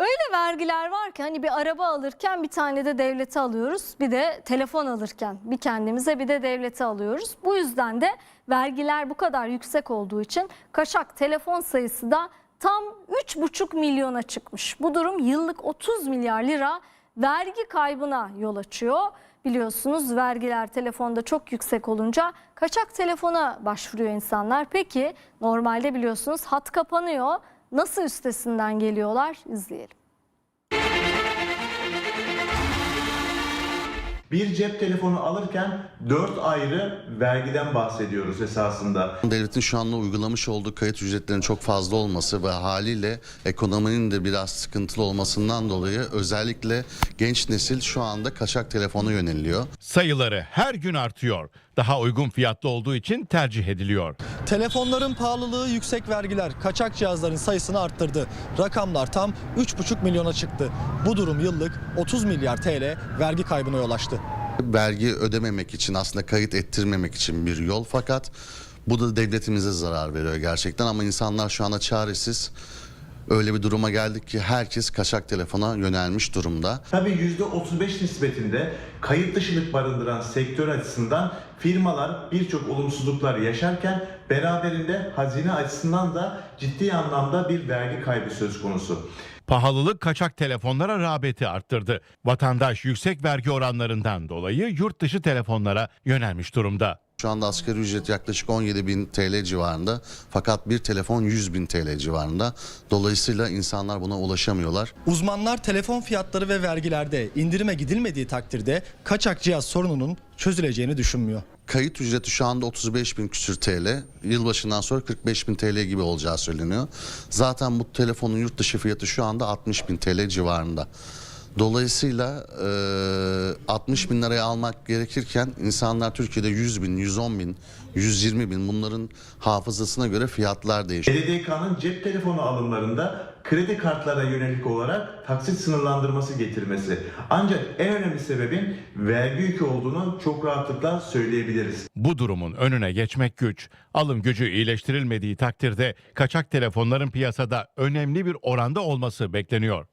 Öyle vergiler var ki hani bir araba alırken bir tane de devlete alıyoruz. Bir de telefon alırken bir kendimize bir de devlete alıyoruz. Bu yüzden de vergiler bu kadar yüksek olduğu için kaçak telefon sayısı da tam 3,5 milyona çıkmış. Bu durum yıllık 30 milyar lira vergi kaybına yol açıyor. Biliyorsunuz vergiler telefonda çok yüksek olunca kaçak telefona başvuruyor insanlar. Peki normalde biliyorsunuz hat kapanıyor. Nasıl üstesinden geliyorlar izleyelim. Bir cep telefonu alırken 4 ayrı vergiden bahsediyoruz esasında. Devletin şu anda uygulamış olduğu kayıt ücretlerinin çok fazla olması ve haliyle ekonominin de biraz sıkıntılı olmasından dolayı özellikle genç nesil şu anda kaçak telefona yöneliyor. Sayıları her gün artıyor. Daha uygun fiyatlı olduğu için tercih ediliyor. Telefonların pahalılığı, yüksek vergiler kaçak cihazların sayısını arttırdı. Rakamlar tam 3,5 milyona çıktı. Bu durum yıllık 30 milyar TL vergi kaybına yol açtı. Vergi ödememek için aslında kayıt ettirmemek için bir yol fakat bu da devletimize zarar veriyor gerçekten ama insanlar şu anda çaresiz. Öyle bir duruma geldik ki herkes kaçak telefona yönelmiş durumda. Tabii %35 nispetinde kayıt dışılık barındıran sektör açısından firmalar birçok olumsuzluklar yaşarken beraberinde hazine açısından da ciddi anlamda bir vergi kaybı söz konusu. Pahalılık kaçak telefonlara rağbeti arttırdı. Vatandaş yüksek vergi oranlarından dolayı yurt dışı telefonlara yönelmiş durumda. Şu anda asgari ücret yaklaşık 17 bin TL civarında fakat bir telefon 100 bin TL civarında. Dolayısıyla insanlar buna ulaşamıyorlar. Uzmanlar telefon fiyatları ve vergilerde indirime gidilmediği takdirde kaçak cihaz sorununun çözüleceğini düşünmüyor. Kayıt ücreti şu anda 35 bin küsür TL. Yılbaşından sonra 45 bin TL gibi olacağı söyleniyor. Zaten bu telefonun yurt dışı fiyatı şu anda 60 bin TL civarında. Dolayısıyla e, 60 bin liraya almak gerekirken insanlar Türkiye'de 100 bin, 110 bin, 120 bin bunların hafızasına göre fiyatlar değişiyor. BDDK'nın cep telefonu alımlarında kredi kartlara yönelik olarak taksit sınırlandırması getirmesi. Ancak en önemli sebebin vergi yükü olduğunu çok rahatlıkla söyleyebiliriz. Bu durumun önüne geçmek güç. Alım gücü iyileştirilmediği takdirde kaçak telefonların piyasada önemli bir oranda olması bekleniyor.